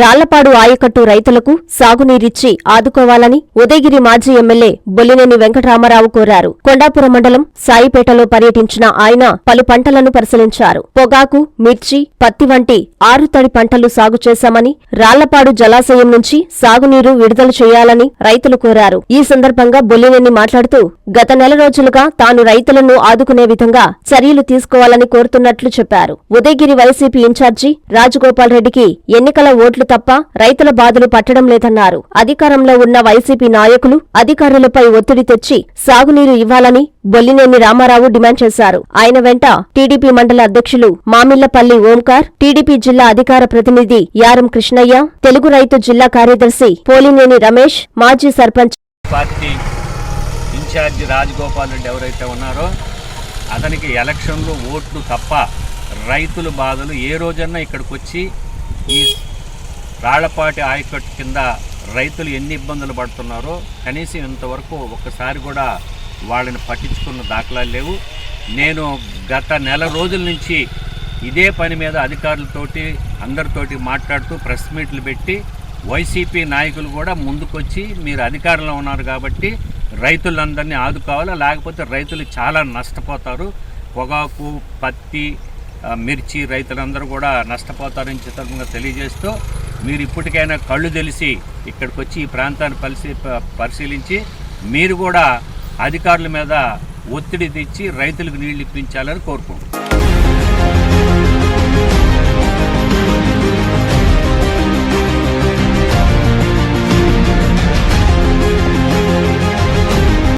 రాళ్ళపాడు ఆయకట్టు రైతులకు సాగునీరిచ్చి ఆదుకోవాలని ఉదయగిరి మాజీ ఎమ్మెల్యే బొల్లినేని వెంకటరామారావు కోరారు. కొండాపురం మండలం సాయిపేటలో పర్యటించిన ఆయన పలు పంటలను పరిశీలించారు. పొగాకు మిర్చి పత్తి వంటి ఆరు తడి పంటలు సాగు చేశామని రాళ్ళపాడు జలాశయం నుంచి సాగునీరు విడుదల చేయాలని రైతులు కోరారు. ఈ సందర్భంగా బొల్లినేని మాట్లాడుతూ గత నెల రోజులుగా తాను రైతులను ఆదుకునే విధంగా చర్యలు తీసుకోవాలని కోరుతున్నట్లు చెప్పారు. ఉదయగిరి వైసీపీ ఇన్ఛార్జి రాజగోపాల్ రెడ్డికి ఎన్నికల ఓట్లు తప్ప రైతుల బాధలు పట్టడం లేదన్నారు. అధికారంలో ఉన్న వైసీపీ నాయకులు అధికారులపై ఒత్తిడి తెచ్చి సాగునీరు ఇవ్వాలని బొల్లినేని రామారావు డిమాండ్ చేశారు. ఆయన వెంట టీడీపీ మండల అధ్యక్షులు మామిళ్ళపల్లి ఓంకార్ టీడీపీ జిల్లా అధికార ప్రతినిధి యారం కృష్ణయ్య తెలుగు రైతు జిల్లా కార్యదర్శి పోలినేని రమేష్ మాజీ సర్పంచ్ పార్టీ రాజగోపాల్ రెడ్డి ఎవరైతే ఉన్నారో అతనికి ఎలక్షన్లో ఓట్లు తప్ప రైతుల బాధలు ఏ రోజన్నా ఇక్కడికి వచ్చి ఈ రాళ్ళపాటి ఆయకట్టు కింద రైతులు ఎన్ని ఇబ్బందులు పడుతున్నారో కనీసం ఇంతవరకు ఒక్కసారి కూడా వాళ్ళని పట్టించుకున్న దాఖలాలు లేవు. నేను గత నెల రోజుల నుంచి ఇదే పని మీద అధికారులతోటి అందరితోటి మాట్లాడుతూ ప్రెస్ మీట్లు పెట్టి వైసీపీ నాయకులు కూడా ముందుకొచ్చి మీరు అధికారంలో ఉన్నారు కాబట్టి రైతులందరినీ ఆదుకోవాలి? లేకపోతే రైతులు చాలా నష్టపోతారు. పొగాకు పత్తి మిర్చి రైతులందరూ కూడా నష్టపోతారని చిత్రంగా తెలియజేస్తూ మీరు ఇప్పటికైనా కళ్ళు తెలిసి ఇక్కడికి వచ్చి ఈ ప్రాంతాన్ని పరిశీ పరిశీలించి మీరు కూడా అధికారుల మీద ఒత్తిడి తెచ్చి రైతులకు నీళ్ళు ఇప్పించాలని కోరుకుంటున్నాను